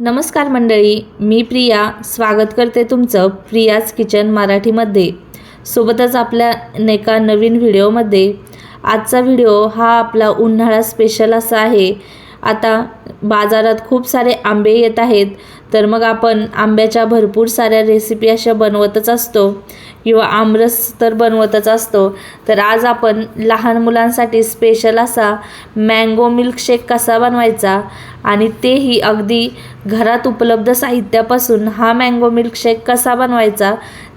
नमस्कार मंडळी मी प्रिया. स्वागत करते तुमचं प्रियाज किचन मराठीमध्ये. सोबतच आपल्या एका नवीन व्हिडिओमध्ये. आजचा व्हिडिओ हा आपला उन्हाळा स्पेशल असा आहे आता बाजारात खूप सारे आंबे येत आहेत तर मग आपण आंब्याच्या भरपूर साऱ्या रेसिपी अशा बनवतच असतो किंवा आमरस तर बनवतच असतो. तर आज आपण लहान मुलांसाठी स्पेशल असा मँगो मिल्कशेक कसा बनवायचा आणि तेही अगदी घरात उपलब्ध साहित्यापासून हा मँगो मिल्कशेक कसा बनवायचा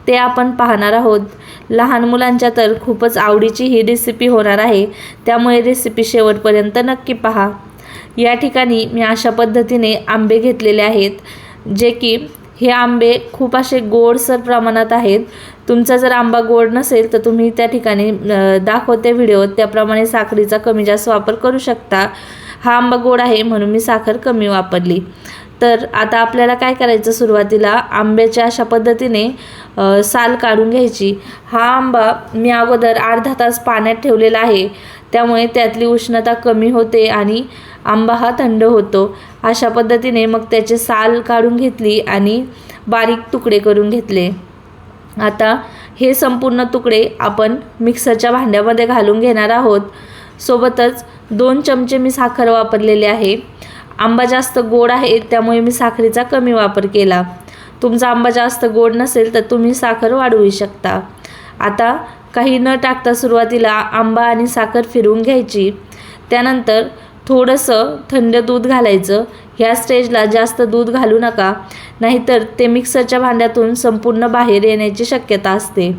ते आपण पाहणार आहोत. लहान मुलांच्या तर खूपच आवडीची ही रेसिपी होणार आहे. त्यामुळे रेसिपी शेवटपर्यंत नक्की पहा. या ठिकाणी मी अशा पद्धतीने आंबे घेतलेले आहेत जे की हे आंबे खूप असे गोडसर प्रमाणात आहेत. तुमचा जर आंबा गोड नसेल तर तुम्ही त्या ठिकाणी दाखवते व्हिडिओत त्याप्रमाणे साखरेचा कमी जास्त वापर करू शकता. हा आंबा गोड आहे म्हणून मी साखर कमी वापरली. तर आता आपल्याला काय करायचं सुरुवातीला? आंब्याच्या अशा पद्धतीने साल काढून घ्यायची. हा आंबा मी अगोदर अर्धा तास पाण्यात ठेवलेला आहे. त्यामुळे त्यातली उष्णता कमी होते आणि आंबा हा थंड होतो. अशा पद्धतीने मग त्याचे साल काढून घेतली आणि बारीक तुकडे करून घेतले. आता हे संपूर्ण तुकडे आपण मिक्सरच्या भांड्यामध्ये घालून घेणार आहोत. सोबतच दोन चमचे मी साखर वापरलेले आहे. आंबा जास्त गोड आहे त्यामुळे मी साखरेचा कमी वापर केला. तुमचा आंबा जास्त गोड नसेल तर तुम्ही साखर वाढवू शकता. आता काही न टाकता सुरुवातीला आंबा आणि साखर फिरवून घ्यायची. त्यानंतर थोडंसं थंड दूध घालायचं. ह्या स्टेजला जास्त दूध घालू नका नाहीतर ते मिक्सरच्या भांड्यातून संपूर्ण बाहेर येण्याची शक्यता असते.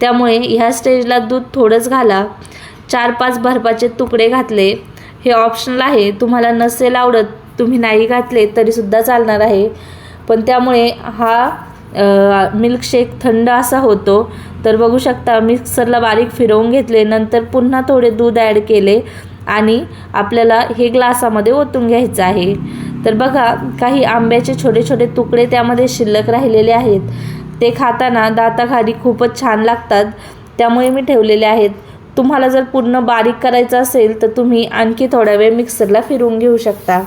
त्यामुळे ह्या स्टेजला दूध थोडंच घाला. चार पाच बर्फाचे तुकडे घातले हे ऑप्शनल आहे. तुम्हाला नसेल आवडत तुम्ही नाही घातले तरीसुद्धा चालणार आहे. पण त्यामुळे हा मिल्कशेक थंड असा होतो. तर बघू शकता मिक्सरला बारीक फिरवून घेतले नंतर पुन्हा थोडे दूध ॲड केले आणि आपल्याला हे ग्लासामध्ये ओतून घ्यायचं आहे. तर बघा काही आंब्याचे छोटे छोटे तुकडे त्यामध्ये शिल्लक राहिलेले आहेत. ते खाताना दाताखाली खूपच छान लागतात. त्यामुळे मी ठेवलेले आहेत. तुम्हाला जर पूर्ण बारीक करायचं असेल तर तुम्ही आणखी थोडा वेळ मिक्सरला फिरवून घेऊ शकता.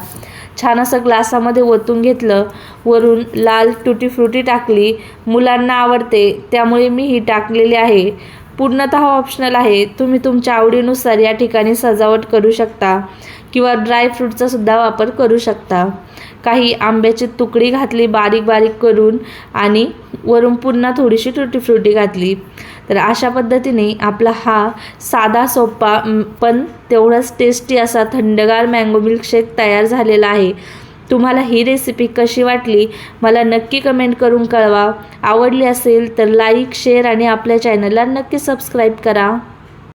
छान असं ग्लासामध्ये ओतून घेतलं वरून लाल तुटी फ्रुटी टाकली मुलांना आवडते त्यामुळे मी ही टाकलेली आहे. पूर्णतः ऑप्शनल आहे. तुम्ही तुमच्या आवडीनुसार या ठिकाणी सजावट करू शकता किंवा ड्रायफ्रूटचा सुद्धा वापर करू शकता. काही आंब्याची तुकडी घातली बारीक बारीक करून आणि वरून पुन्हा थोडीशी तुटी फ्रुटी घातली. तर अशा पद्धतीने आपला हा साधा सोपा पण तेवढाच टेस्टी असा थंडगार मँगो मिल्कशेक तयार झालेला आहे. तुम्हाला ही रेसिपी कशी वाटली मला नक्की कमेंट करून कळवा. आवडली असेल तर लाईक शेअर आणि आपल्या चॅनलला नक्की सबस्क्राईब करा.